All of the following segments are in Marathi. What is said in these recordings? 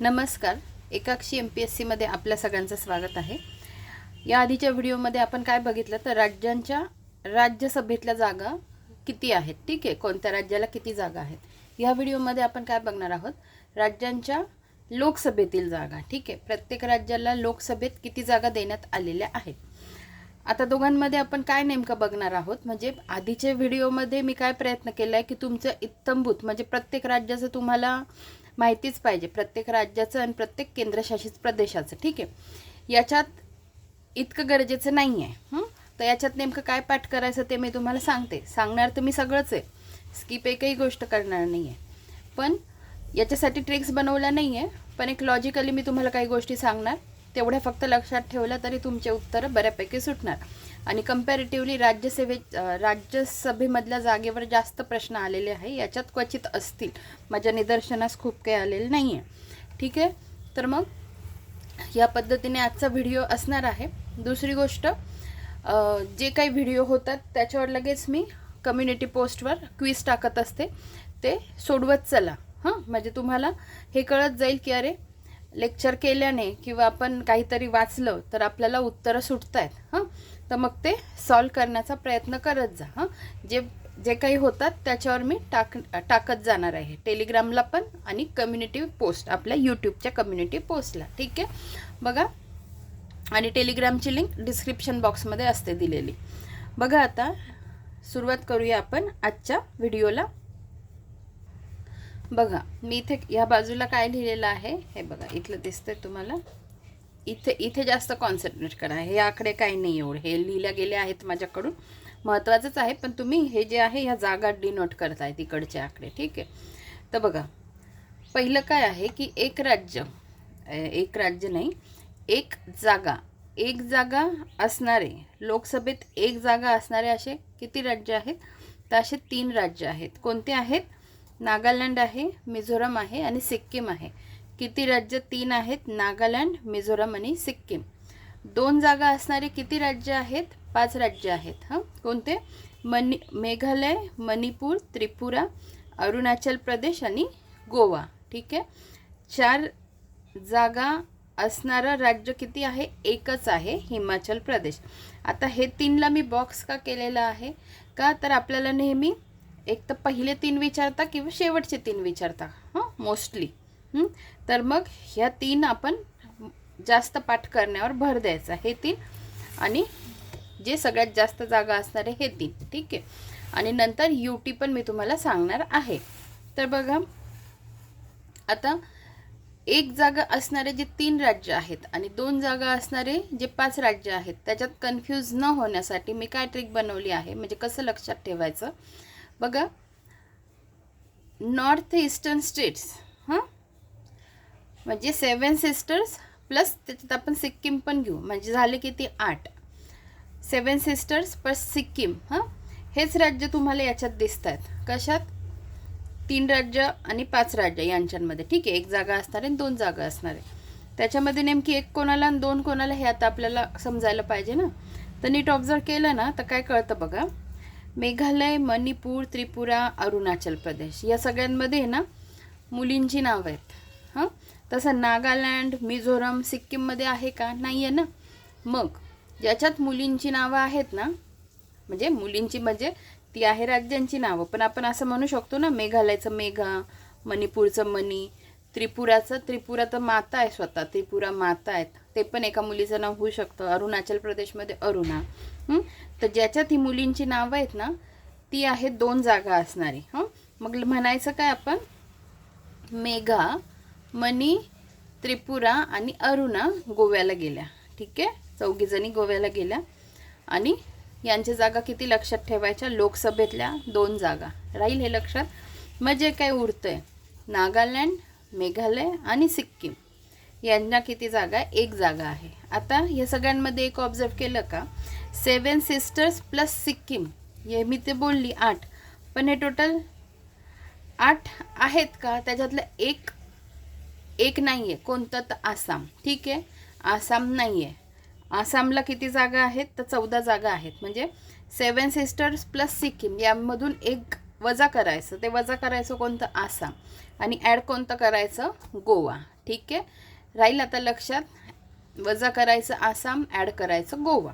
नमस्कार. एकाक्षी एम पी एस सीमध्ये आपल्या सगळ्यांचं स्वागत आहे. या आधीच्या व्हिडिओमध्ये आपण काय बघितलं तर राज्यांच्या राज्यसभेतल्या जागा किती आहेत? ठीक आहे. कोणत्या राज्याला किती जागा आहेत? या व्हिडिओमध्ये आपण काय बघणार आहोत? राज्यांच्या लोकसभेतील जागा. ठीक आहे. प्रत्येक राज्याला लोकसभेत किती जागा देण्यात आलेल्या आहेत? आता दोघांमध्ये आपण काय नेमकं बघणार आहोत? म्हणजे आधीच्या व्हिडिओमध्ये मी काय प्रयत्न केला आहे की तुमचं इत्तंभूत म्हणजे प्रत्येक राज्याचं तुम्हाला माहितीच पाहिजे. प्रत्येक राज्याचं आणि प्रत्येक केंद्रशासित प्रदेशाचं. ठीक आहे? याच्यात इतकं गरजेचं नाही आहे तर याच्यात नेमकं काय पाठ करायचं ते मी तुम्हाला सांगते. सांगणार तर मी सगळंच आहे. स्किप एकही गोष्ट करणार नाही आहे पण याच्यासाठी ट्रिक्स बनवल्या नाही आहे पण एक लॉजिकली मी तुम्हाला काही गोष्टी सांगणार. तेवढ्या फक्त लक्षात ठेवल्या तरी तुमचे उत्तरं बऱ्यापैकी सुटणार. आणि कम्पॅरेटिव्हली राज्यसेवे राज्यसभेमधल्या जागेवर जास्त प्रश्न आलेले आहे याच्यात क्वचित असतील. माझ्या निदर्शनास खूप काही आलेलं नाही आहे ठीक आहे? तर मग या पद्धतीने आजचा व्हिडिओ असणार आहे. दुसरी गोष्ट जे काही व्हिडिओ होतात त्याच्यावर लगेच मी कम्युनिटी पोस्टवर क्विज टाकत असते. ते सोडवत चला. हां? म्हणजे तुम्हाला हे कळत जाईल की अरे लेक्चर केल्याने किंवा आपण काहीतरी वाचलं तर आपल्याला उत्तरं सुटत आहेत हां? तर मग ते सॉल्व करण्याचा प्रयत्न करत जा हां? जे जे काही होतात त्याच्यावर मी टाक टाकत जाणार आहे. टेलिग्रामला पण आणि कम्युनिटी पोस्ट आपल्या यूट्यूबच्या कम्युनिटी पोस्टला ठीक आहे? बघा. आणि टेलिग्रामची लिंक डिस्क्रिप्शन बॉक्समध्ये असते दिलेली. बघा आता सुरुवात करूया आपण आजच्या व्हिडिओला बघा मी इथे ह्या बाजूला काय लिहिलेलं आहे? हे बघा इथलं दिसतंय तुम्हाला. इथे इथे जास्त कॉन्सन्ट्रेट करा. हे आकडे काही नाही एवढे. हे लिहिल्या गेले आहेत माझ्याकडून. महत्त्वाचंच आहे पण तुम्ही हे जे आहे ह्या जागा डिनोट करताय तिकडचे आकडे ठीक आहे? तर बघा पहिलं काय आहे की एक राज्य एक राज्य नाही एक जागा. एक जागा असणारे लोकसभेत एक जागा असणारे असे किती राज्य आहेत? तर असे तीन राज्य आहेत. कोणते आहेत? नागालँड आहे मिझोरम आहे आणि सिक्कीम आहे. किती राज्य तीन आहेत? नागालँड मिझोरम आणि सिक्कीम. दोन जागा असणारे किती राज्य आहेत? पाच राज्य आहेत हां? कोणते? मनी मेघालय मणिपूर त्रिपुरा अरुणाचल प्रदेश आणि गोवा. ठीक आहे? चार जागा असणारं राज्य किती आहे? एकच आहे हिमाचल प्रदेश. आता हे तीनला मी बॉक्स का केलेला आहे? का? तर आपल्याला नेहमी एक तर पहिले तीन विचारता किंवा शेवटचे तीन विचारता हां? मोस्टली तर मग ह्या तीन आपण जास्त पाठ करण्यावर भर द्यायचा. हे तीन आणि जे सगळ्यात जास्त जागा असणारे हे तीन. ठीक आहे? आणि नंतर यू टी पण मी तुम्हाला सांगणार आहे. तर बघा आता एक जागा असणारे जे तीन राज्य आहेत आणि दोन जागा असणारे जे पाच राज्य आहेत त्याच्यात कन्फ्यूज न होण्यासाठी मी काय ट्रिक बनवली आहे? म्हणजे कसं लक्षात ठेवायचं? बघा. नॉर्थ ईस्टर्न स्टेट्स हां? म्हणजे सेवन सिस्टर्स प्लस त्याच्यात आपण सिक्कीम पण घेऊ. म्हणजे झाले किती? आठ. Seven sisters plus Sikkim. हां? हेच राज्य तुम्हाला याच्यात दिसत आहेत कशात? तीन राज्य आणि पाच राज्य यांच्यामध्ये. ठीक आहे एक जागा असणार आहे आणि दोन जागा असणार आहे. त्याच्यामध्ये नेमकी एक कोणाला आणि दोन कोणाला हे आता आपल्याला समजायला पाहिजे ना? तर नीट ऑब्झर्व केलं ना तर काय कळतं बघा? मेघालय मणिपूर त्रिपुरा अरुणाचल प्रदेश या सगळ्यांमध्ये ना मुलींची नावं आहेत. हां? तसं नागालँड मिझोरम सिक्कीममध्ये आहे का? नाही आहे ना. मग ज्याच्यात मुलींची नावं आहेत ना म्हणजे मुलींची म्हणजे ती आहे राज्यांची नावं. पण आपण असं म्हणू शकतो ना मेघालयचं मेघा मणिपूरचं मणी त्रिपुराचं त्रिपुरा तर माता आहे स्वतः त्रिपुरा माता आहेत. ते पण एका मुलीचं नाव होऊ शकतं. अरुणाचल प्रदेशमध्ये अरुणा. तर ज्याच्यात ही मुलींची नावं आहेत ना ती आहेत दोन जागा असणारी. हं? मग म्हणायचं काय आपण? मेघा मणी त्रिपुरा आणि अरुणा गोव्याला गेल्या. ठीक आहे? चौघीजणी गोव्याला गेल्या. आणि यांच्या जागा किती लक्षात ठेवायच्या? लोकसभेतल्या दोन जागा. राहील हे लक्षात? मग जे काय आहे नागालँड मेघालय आणि सिक्कीम. यांना किती जागा? आहे एक जागा आहे. आता या सगळ्यांमध्ये एक ऑब्झर्व केलं का? Seven sisters plus Sikkim. हे मी ते बोलली आठ. पण हे टोटल आठ आहेत का? त्याच्यातलं एक एक नाही आहे कोणतं? तर आसाम. ठीक आहे? आसाम नाही आहे आसामला किती जागा आहेत? तर चौदा जागा आहेत. म्हणजे सेवन सिस्टर्स प्लस सिक्कीम. यामधून एक वजा करायचं. ते वजा करायचं कोणतं? आसाम. आणि ॲड कोणतं करायचं? गोवा. ठीक आहे? राहील आता लक्षात. वजा करायचं आसाम ॲड करायचं गोवा.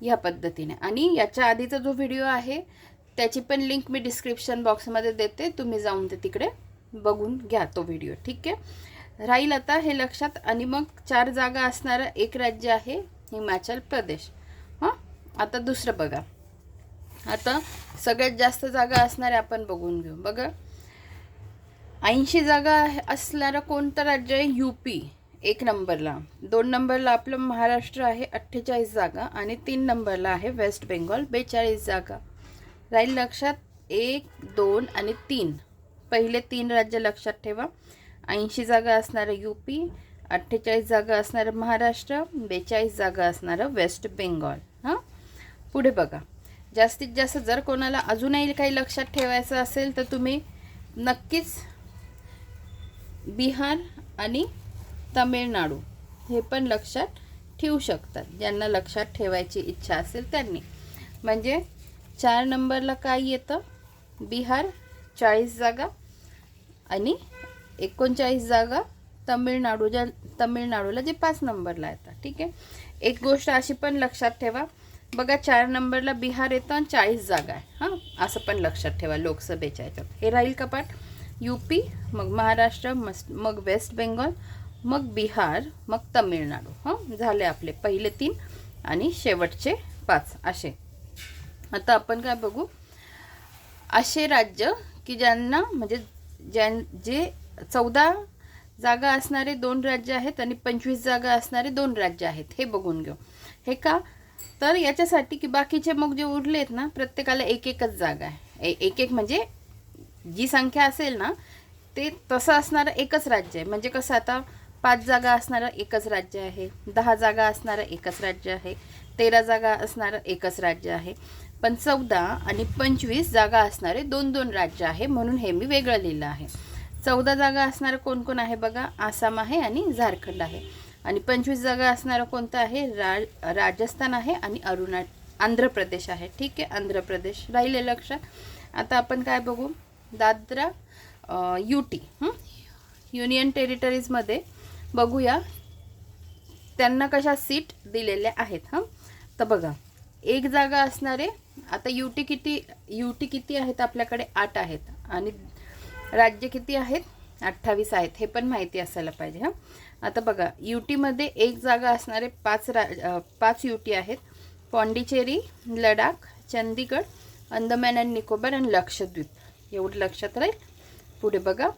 ह्या पद्धतीने. आणि याच्या आधीचा जो व्हिडिओ आहे त्याची पण लिंक मी डिस्क्रिप्शन बॉक्समध्ये देते. तुम्ही जाऊन ते तिकडे बघून घ्या तो व्हिडिओ ठीक आहे? राहील आता हे लक्षात. आणि मग चार जागा असणारं एक राज्य आहे हिमाचल प्रदेश. हां? आता दुसरं बघा. आता सगळ्यात जास्त जागा असणारे आपण बघून घेऊ. बघा. ऐंशी जागा आहे- असणारं कोणतं राज्य आहे? यू पी एक नंबरला. दोन नंबरला आपलं महाराष्ट्र आहे अठ्ठेचाळीस जागा. आणि तीन नंबरला आहे वेस्ट बेंगॉल बेचाळीस जागा. राहील लक्षात एक दोन आणि तीन. पहिले तीन राज्य लक्षात ठेवा. ऐंशी जागा असणारं यू पी अठ्ठेचाळीस जागा असणारं महाराष्ट्र बेचाळीस जागा असणारं वेस्ट बेंगॉल हां? पुढे बघा. जास्तीत जास्त जर कोणाला अजूनही काही लक्षात ठेवायचं असेल तर तुम्ही नक्कीच बिहार आणि तमिळनाडू हे पण लक्षात ठेवू शकतात. ज्यांना लक्षात ठेवायची इच्छा असेल त्यांनी. म्हणजे चार नंबरला काय येतं? बिहार चाळीस जागा आणि एकोणचाळीस जागा तमिळनाडू ज्या तमिळनाडूला जे पाच नंबरला येतात. ठीक आहे? एक गोष्ट अशी पण लक्षात ठेवा. बघा चार नंबरला बिहार येतं आणि चाळीस जागा आहे. हां? असं पण लक्षात ठेवा लोकसभेच्या याच्यात. हे राहील कपाट यू पी मग महाराष्ट्र मस् मग वेस्ट बेंगॉल मग बिहार मग तमिळनाडू. हां? झाले आपले पहिले तीन आणि शेवटचे पाच असे. आता आपण काय बघू? असे राज्य की ज्यांना म्हणजे ज्यां जे चौदा जागा असणारे दोन राज्य आहेत आणि पंचवीस जागा असणारे दोन राज्य आहेत. हे बघून घेऊ. हे का? तर याच्यासाठी की बाकीचे मग जे उरले आहेत ना प्रत्येकाला एक एकच जागा आहे. एक एक म्हणजे जी संख्या असेल ना ते तसं असणारं एकच राज्य आहे. म्हणजे कसं आता पाच जागा असणारं एकच राज्य आहे दहा जागा असणारं एकच राज्य आहे तेरा जागा असणारं एकच राज्य आहे. पण चौदा आणि पंचवीस जागा असणारे दोन दोन राज्य आहे म्हणून हे मी वेगळं लिहिलं आहे. चौदा जागा असणारं कोण कोण आहे बघा? आसाम आहे आणि झारखंड आहे. आणि पंचवीस जागा असणारं कोणतं आहे? रा राजस्थान आहे आणि अरुणा आंध्र प्रदेश आहे. ठीक आहे आंध्र प्रदेश राहिले लक्षात. आता आपण काय बघू? दादरा यू टी युनियन टेरिटरीजमध्ये बघूया. त्यांना कशा सीट दिलेल्या आहेत हां? तर बघा एक जागा असणारे आता यू टी किती यू टी किती आहेत आपल्याकडे? आठ आहेत. आणि राज्य किती आहेत? अठ्ठावीस आहेत हे पण माहिती असायला पाहिजे हां. आता बघा यू टीमध्ये एक जागा असणारे पाच रा पाच यू टी आहेत. पॉंडिचेरी लडाख चंदीगड अंदमान अँड निकोबार आणि लक्षद्वीप. एवढं लक्षात राहील? पुढे बघा.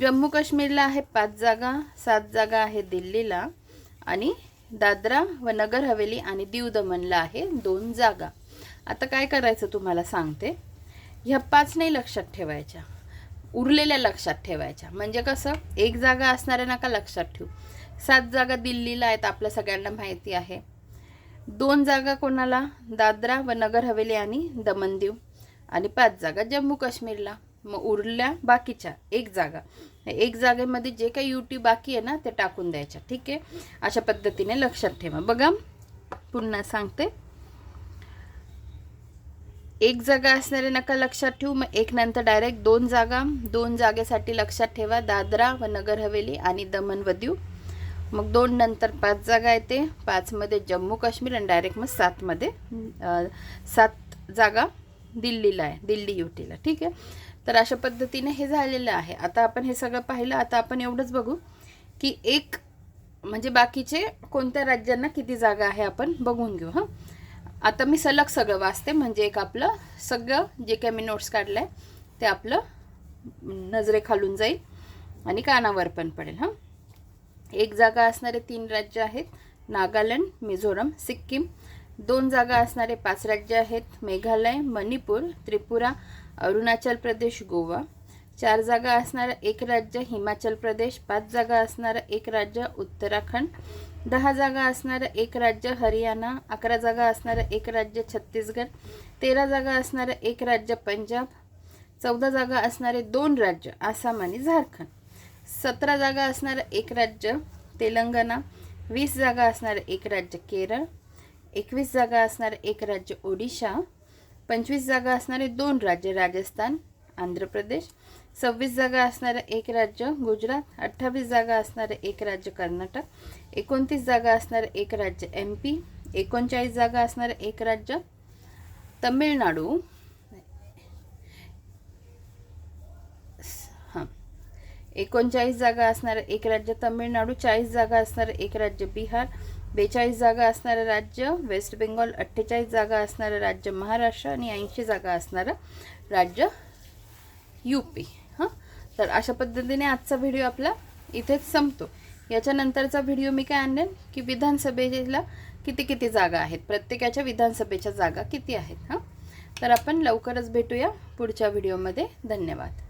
जम्मू काश्मीरला आहे पाच जागा सात जागा आहे दिल्लीला आणि दादरा व नगर हवेली आणि दीव दमनला आहे दोन जागा. आता काय करायचं तुम्हाला सांगते? ह्या पाच नाही लक्षात ठेवायच्या. उरलेल्या लक्षात ठेवायच्या. म्हणजे कसं? एक जागा असणाऱ्या नका लक्षात ठेवू. सात जागा दिल्लीला आहेत आपल्या सगळ्यांना माहिती आहे. दोन जागा कोणाला? दादरा व नगर हवेली आणि दमन दीव आणि पाच जागा जम्मू काश्मीरला. मग उरल्या बाकीच्या एक जागा. एक जागेमध्ये जे काही युटी बाकी आहे ना ते टाकून द्यायच्या. ठीक आहे? अशा पद्धतीने लक्षात ठेवा. बघा पुन्हा सांगते. एक जागा असणारे नका लक्षात ठेवू. मग एक नंतर डायरेक्ट दोन जागा. दोन जागेसाठी लक्षात ठेवा. दादरा व नगर हवेली आणि दमन व दीव. मग दोन नंतर पाच जागा येते. पाचमध्ये जम्मू काश्मीर आणि डायरेक्ट मग सातमध्ये सात जागा दिल्लीला आहे. दिल्ली युटीला ठीक आहे? तर अशा पद्धतीने हे झालेलं आहे. आता आपण हे सगळं पाहिलं. आता आपण एवढंच बघू की एक म्हणजे बाकीचे कोणत्या राज्यांना किती जागा आहे आपण बघून घेऊ हां? आता मी सलग सगळं वाचते म्हणजे एक आपलं सगळं जे काही मी नोट्स काढलं आहे ते आपलं नजरेखालून जाईल आणि कानावर पण पडेल हां. एक जागा असणारे तीन राज्य आहेत नागालँड मिझोरम सिक्कीम. दोन जागा असणारे पाच राज्य आहेत मेघालय मणिपूर त्रिपुरा अरुणाचल प्रदेश गोवा. चार जागा असणारं एक राज्य हिमाचल प्रदेश पाच जागा असणारं एक राज्य उत्तराखंड. दहा जागा असणारं एक राज्य हरियाणा अकरा जागा असणारं एक राज्य छत्तीसगड तेरा जागा असणारं एक राज्य पंजाब चौदा जागा असणारे दोन राज्य आसाम आणि झारखंड. सतरा जागा असणारं एक राज्य तेलंगणा वीस जागा असणारं एक राज्य केरळ एकवीस जागा असणारं एक राज्य ओडिशा पंचवीस जागा असणारे दोन राज्य राजस्थान आंध्र प्रदेश सव्वीस जागा असणारं एक राज्य गुजरात अठ्ठावीस जागा असणारं एक राज्य कर्नाटक एकोणतीस जागा असणारं एक राज्य एम पी एकोणचाळीस जागा असणारं एक राज्य तमिळनाडू. हां. एकोणचाळीस जागा असणारं एक राज्य तमिळनाडू चाळीस जागा असणारं एक राज्य बिहार बेचाळीस जागा असणारं राज्य वेस्ट बेंगॉल अठ्ठेचाळीस जागा असणारं राज्य महाराष्ट्र आणि ऐंशी जागा असणारं राज्य यू पी. तर अशा पद्धतीने आजचा व्हिडिओ आपला इथेच संपतो. याच्यानंतरचा व्हिडिओ मी काय आणेन? की विधानसभेला किती किती जागा आहेत? प्रत्येकाच्या विधानसभेच्या जागा किती आहेत हां? तर आपण लवकरच भेटूया पुढच्या व्हिडिओमध्ये धन्यवाद.